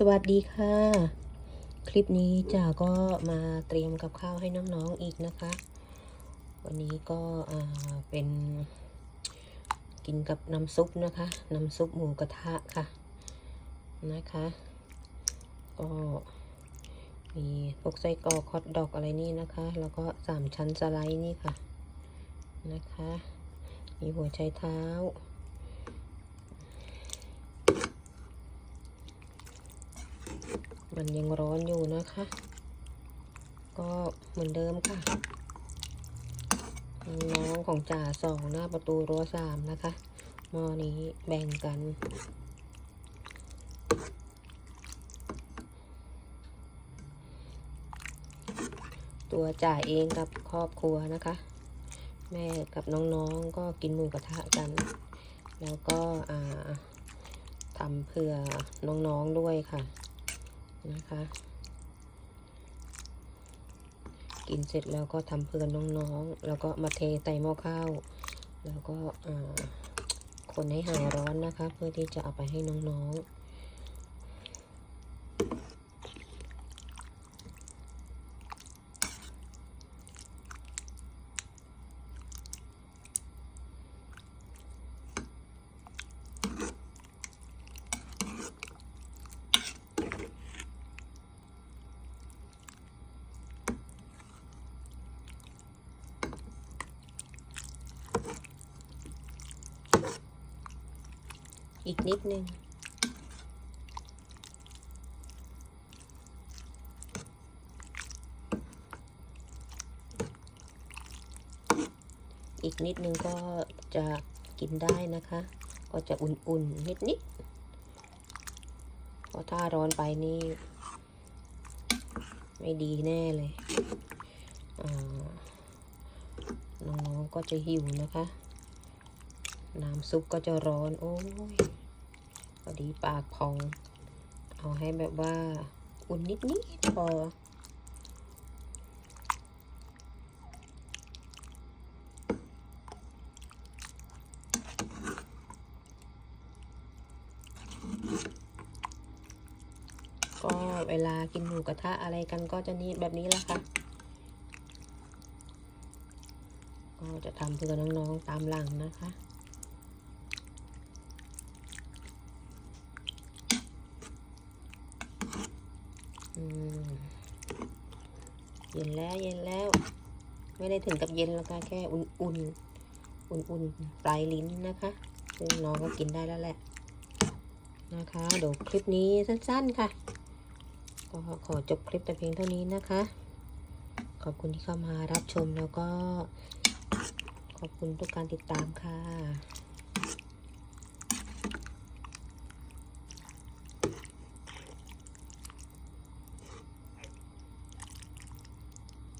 สวัสดีค่ะ คลิปนี้จ๋าก็มาเตรียมกับข้าวให้น้องๆอีกนะคะ วันนี้ก็เป็นกินกับน้ำซุปนะคะ น้ำซุปหมูกระทะค่ะนะคะ ก็มีพวกไส้กรอกฮอทดอกอะไรนี่นะคะ แล้วก็สามชั้นสไลด์นี่ค่ะนะคะ มีหัวไชเท้า มันยังร้อนอยู่นะคะ ก็เหมือนเดิมค่ะน้องของจ่าสองหน้าประตูรั้วสามนะคะหม้อนี้แบ่งกันตัวจ่าเองกับครอบครัวนะคะ แม่กับน้องๆก็กินหมูกระทะกัน แล้วก็ทำเผื่อน้องๆด้วยค่ะ นะคะ กินเสร็จแล้วก็ทำเพื่อนน้องๆ แล้วก็มาเทใส่หม้อข้าว แล้วก็คนให้หายร้อนนะคะ เพื่อที่จะเอาไปให้น้องๆ อีกนิดนึง อีกนิดนึงก็จะกินได้นะคะ ก็จะอุ่นๆ นิดๆเพราะถ้าร้อนไปนี่ ไม่ดีแน่เลยน้องๆก็จะหิวนะคะ น้ำซุปก็จะร้อน โอ้ยพอดีปากพอง เอาให้แบบว่าอุ่นนิดๆพอ ก็เวลากินหมูกระทะอะไรกันก็จะนี่แบบนี้แหละค่ะก็จะทำเพื่อน้องๆตามหลังนะคะ เย็นแล้วเย็นแล้ว ไม่ได้ถึงกับเย็นแล้วค่ะแค่อุ่นๆอุ่นๆปลายลิ้นนะคะซึ่งน้องก็กินได้แล้วแหละนะคะเดี๋ยวคลิปนี้สั้นๆค่ะ ก็ขอจบคลิปแต่เพียงเท่านี้นะคะ ขอบคุณที่เข้ามารับชมแล้วก็ ขอบคุณทุกการติดตามค่ะ